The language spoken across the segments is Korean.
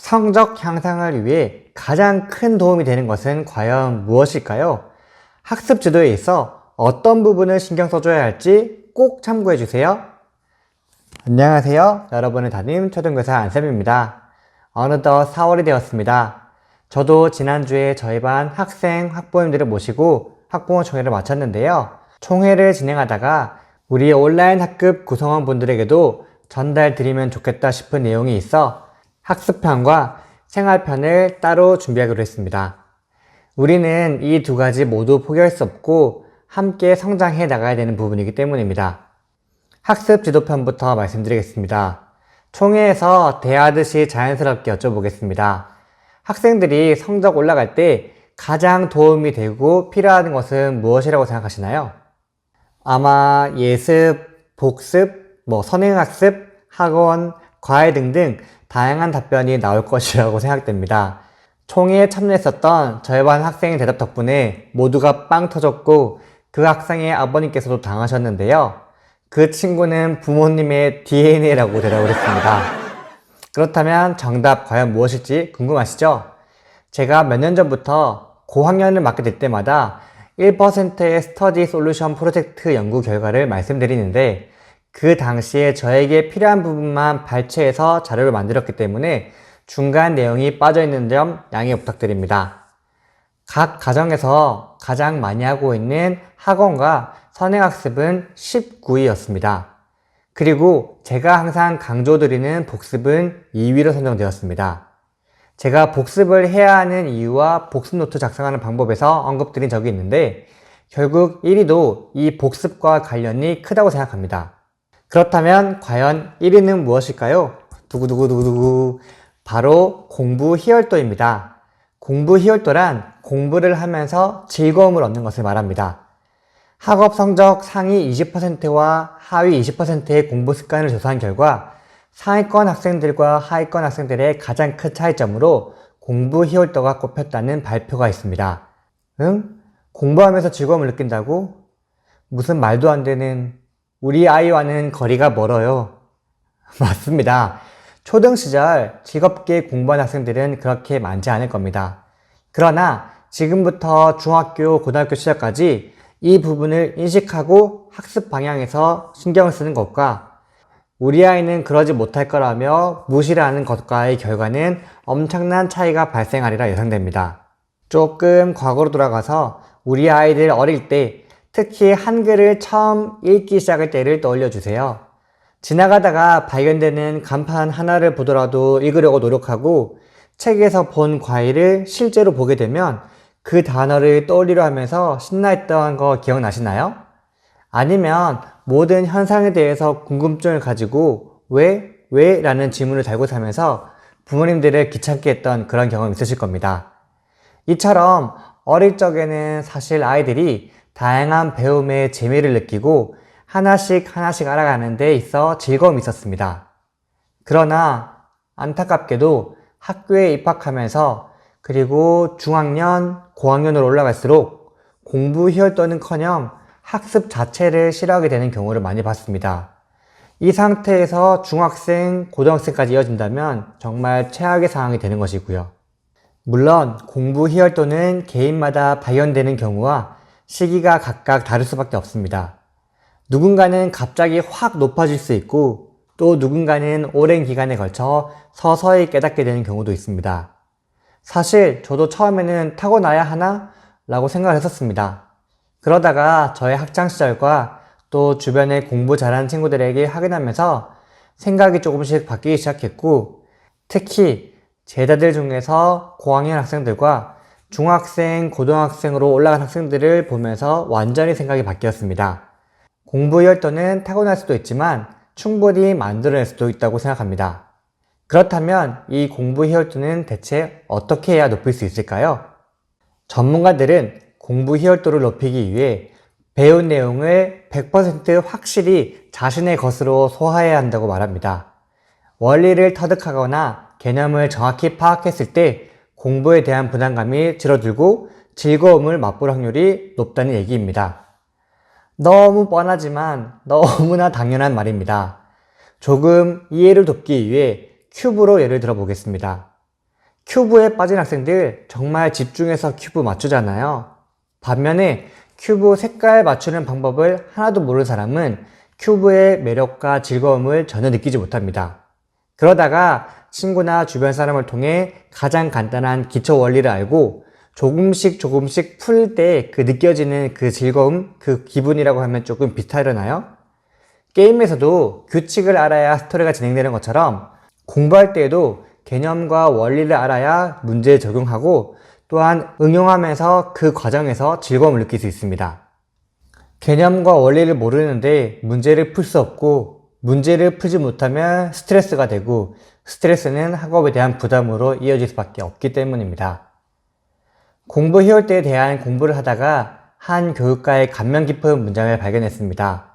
성적 향상을 위해 가장 큰 도움이 되는 것은 과연 무엇일까요? 학습 지도에 있어 어떤 부분을 신경 써줘야 할지 꼭 참고해 주세요. 안녕하세요. 여러분의 담임 초등교사 안쌤입니다. 어느덧 4월이 되었습니다. 저도 지난주에 저희 반 학생, 학부모님들을 모시고 학부모 총회를 마쳤는데요. 총회를 진행하다가 우리 온라인 학급 구성원분들에게도 전달 드리면 좋겠다 싶은 내용이 있어 학습편과 생활편을 따로 준비하기로 했습니다. 우리는 이 두 가지 모두 포기할 수 없고 함께 성장해 나가야 되는 부분이기 때문입니다. 학습 지도편부터 말씀드리겠습니다. 총회에서 대하듯이 자연스럽게 여쭤보겠습니다. 학생들이 성적 올라갈 때 가장 도움이 되고 필요한 것은 무엇이라고 생각하시나요? 아마 예습, 복습, 뭐 선행학습, 학원, 과외 등등 다양한 답변이 나올 것이라고 생각됩니다. 총회에 참여했었던 저희 반 학생의 대답 덕분에 모두가 빵 터졌고 그 학생의 아버님께서도 당하셨는데요. 그 친구는 부모님의 DNA라고 대답을 했습니다. 그렇다면 정답 과연 무엇일지 궁금하시죠? 제가 몇 년 전부터 고학년을 맡게 될 때마다 1%의 스터디 솔루션 프로젝트 연구 결과를 말씀드리는데 그 당시에 저에게 필요한 부분만 발췌해서 자료를 만들었기 때문에 중간 내용이 빠져 있는 점 양해 부탁드립니다. 각 가정에서 가장 많이 하고 있는 학원과 선행학습은 19위였습니다. 그리고 제가 항상 강조드리는 복습은 2위로 선정되었습니다. 제가 복습을 해야 하는 이유와 복습 노트 작성하는 방법에서 언급드린 적이 있는데 결국 1위도 이 복습과 관련이 크다고 생각합니다. 그렇다면 과연 1위는 무엇일까요? 두구두구두구두구 바로 공부 희열도입니다. 공부 희열도란 공부를 하면서 즐거움을 얻는 것을 말합니다. 학업 성적 상위 20%와 하위 20%의 공부 습관을 조사한 결과 상위권 학생들과 하위권 학생들의 가장 큰 차이점으로 공부 희열도가 꼽혔다는 발표가 있습니다. 응? 공부하면서 즐거움을 느낀다고? 무슨 말도 안 되는 우리 아이와는 거리가 멀어요. 맞습니다. 초등 시절 즐겁게 공부한 학생들은 그렇게 많지 않을 겁니다. 그러나 지금부터 중학교, 고등학교 시절까지 이 부분을 인식하고 학습 방향에서 신경을 쓰는 것과 우리 아이는 그러지 못할 거라며 무시를 하는 것과의 결과는 엄청난 차이가 발생하리라 예상됩니다. 조금 과거로 돌아가서 우리 아이들 어릴 때 특히 한글을 처음 읽기 시작할 때를 떠올려 주세요. 지나가다가 발견되는 간판 하나를 보더라도 읽으려고 노력하고 책에서 본 과일을 실제로 보게 되면 그 단어를 떠올리려 하면서 신나했던 거 기억나시나요? 아니면 모든 현상에 대해서 궁금증을 가지고 왜? 왜? 라는 질문을 달고 살면서 부모님들을 귀찮게 했던 그런 경험 있으실 겁니다. 이처럼 어릴 적에는 사실 아이들이 다양한 배움의 재미를 느끼고 하나씩 하나씩 알아가는 데 있어 즐거움이 있었습니다. 그러나 안타깝게도 학교에 입학하면서 그리고 중학년, 고학년으로 올라갈수록 공부 희열도는 커녕 학습 자체를 싫어하게 되는 경우를 많이 봤습니다. 이 상태에서 중학생, 고등학생까지 이어진다면 정말 최악의 상황이 되는 것이고요. 물론 공부 희열도는 개인마다 발현되는 경우와 시기가 각각 다를 수밖에 없습니다. 누군가는 갑자기 확 높아질 수 있고 또 누군가는 오랜 기간에 걸쳐 서서히 깨닫게 되는 경우도 있습니다. 사실 저도 처음에는 타고나야 하나? 라고 생각을 했었습니다. 그러다가 저의 학창시절과 또 주변에 공부 잘하는 친구들에게 확인하면서 생각이 조금씩 바뀌기 시작했고 특히 제자들 중에서 고학년 학생들과 중학생, 고등학생으로 올라간 학생들을 보면서 완전히 생각이 바뀌었습니다. 공부 열도는 타고날 수도 있지만 충분히 만들어낼 수도 있다고 생각합니다. 그렇다면 이 공부 희열도는 대체 어떻게 해야 높일 수 있을까요? 전문가들은 공부 희열도를 높이기 위해 배운 내용을 100% 확실히 자신의 것으로 소화해야 한다고 말합니다. 원리를 터득하거나 개념을 정확히 파악했을 때 공부에 대한 부담감이 줄어들고 즐거움을 맛볼 확률이 높다는 얘기입니다. 너무 뻔하지만 너무나 당연한 말입니다. 조금 이해를 돕기 위해 큐브로 예를 들어 보겠습니다. 큐브에 빠진 학생들 정말 집중해서 큐브 맞추잖아요. 반면에 큐브 색깔 맞추는 방법을 하나도 모르는 사람은 큐브의 매력과 즐거움을 전혀 느끼지 못합니다. 그러다가 친구나 주변 사람을 통해 가장 간단한 기초 원리를 알고 조금씩 조금씩 풀 때 그 느껴지는 그 즐거움, 그 기분이라고 하면 조금 비슷하려나요? 게임에서도 규칙을 알아야 스토리가 진행되는 것처럼 공부할 때에도 개념과 원리를 알아야 문제에 적용하고 또한 응용하면서 그 과정에서 즐거움을 느낄 수 있습니다. 개념과 원리를 모르는데 문제를 풀 수 없고 문제를 풀지 못하면 스트레스가 되고 스트레스는 학업에 대한 부담으로 이어질 수밖에 없기 때문입니다. 공부 희열대에 대한 공부를 하다가 한 교육가의 감명 깊은 문장을 발견했습니다.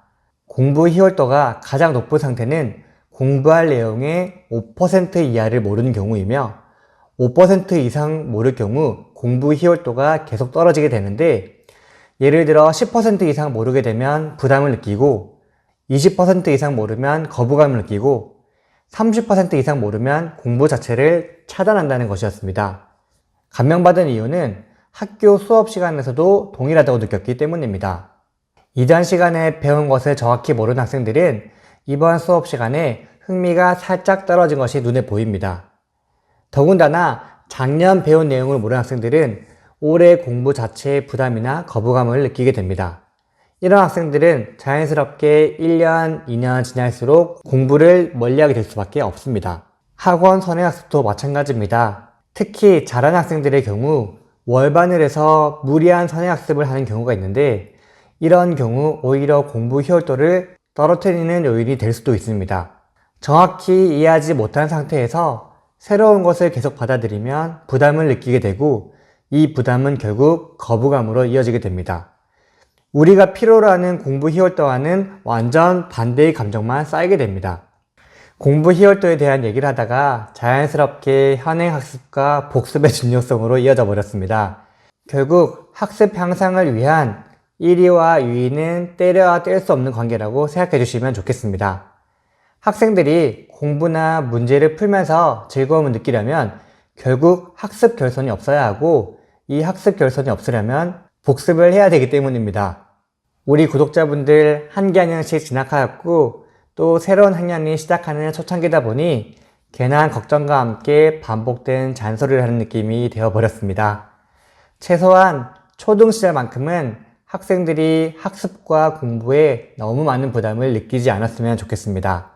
공부 희열도가 가장 높은 상태는 공부할 내용의 5% 이하를 모르는 경우이며 5% 이상 모를 경우 공부 희열도가 계속 떨어지게 되는데 예를 들어 10% 이상 모르게 되면 부담을 느끼고 20% 이상 모르면 거부감을 느끼고 30% 이상 모르면 공부 자체를 차단한다는 것이었습니다. 감명받은 이유는 학교 수업 시간에서도 동일하다고 느꼈기 때문입니다. 이전 시간에 배운 것을 정확히 모르는 학생들은 이번 수업 시간에 흥미가 살짝 떨어진 것이 눈에 보입니다. 더군다나 작년 배운 내용을 모르는 학생들은 올해 공부 자체의 부담이나 거부감을 느끼게 됩니다. 이런 학생들은 자연스럽게 1년, 2년 지날수록 공부를 멀리하게 될 수밖에 없습니다. 학원 선행학습도 마찬가지입니다. 특히 잘하는 학생들의 경우 월반을 해서 무리한 선행학습을 하는 경우가 있는데 이런 경우 오히려 공부 효율도를 떨어뜨리는 요인이 될 수도 있습니다. 정확히 이해하지 못한 상태에서 새로운 것을 계속 받아들이면 부담을 느끼게 되고 이 부담은 결국 거부감으로 이어지게 됩니다. 우리가 필요로 하는 공부 희열도와는 완전 반대의 감정만 쌓이게 됩니다. 공부 희열도에 대한 얘기를 하다가 자연스럽게 현행 학습과 복습의 중요성으로 이어져 버렸습니다. 결국 학습 향상을 위한 1위와 유의는 때려야 뗄 수 없는 관계라고 생각해 주시면 좋겠습니다. 학생들이 공부나 문제를 풀면서 즐거움을 느끼려면 결국 학습 결손이 없어야 하고 이 학습 결손이 없으려면 복습을 해야 되기 때문입니다. 우리 구독자분들 한 학년씩 진학하였고 또 새로운 학년이 시작하는 초창기다 보니 괜한 걱정과 함께 반복된 잔소리를 하는 느낌이 되어버렸습니다. 최소한 초등 시절만큼은 학생들이 학습과 공부에 너무 많은 부담을 느끼지 않았으면 좋겠습니다.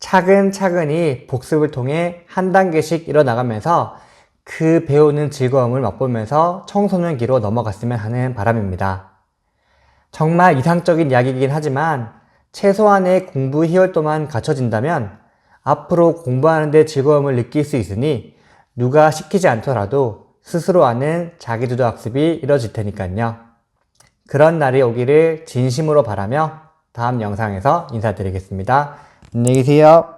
차근차근히 복습을 통해 한 단계씩 일어나가면서 그 배우는 즐거움을 맛보면서 청소년기로 넘어갔으면 하는 바람입니다. 정말 이상적인 이야기이긴 하지만 최소한의 공부 희열도만 갖춰진다면 앞으로 공부하는데 즐거움을 느낄 수 있으니 누가 시키지 않더라도 스스로 하는 자기주도 학습이 이뤄질 테니까요. 그런 날이 오기를 진심으로 바라며 다음 영상에서 인사드리겠습니다. 안녕히 계세요.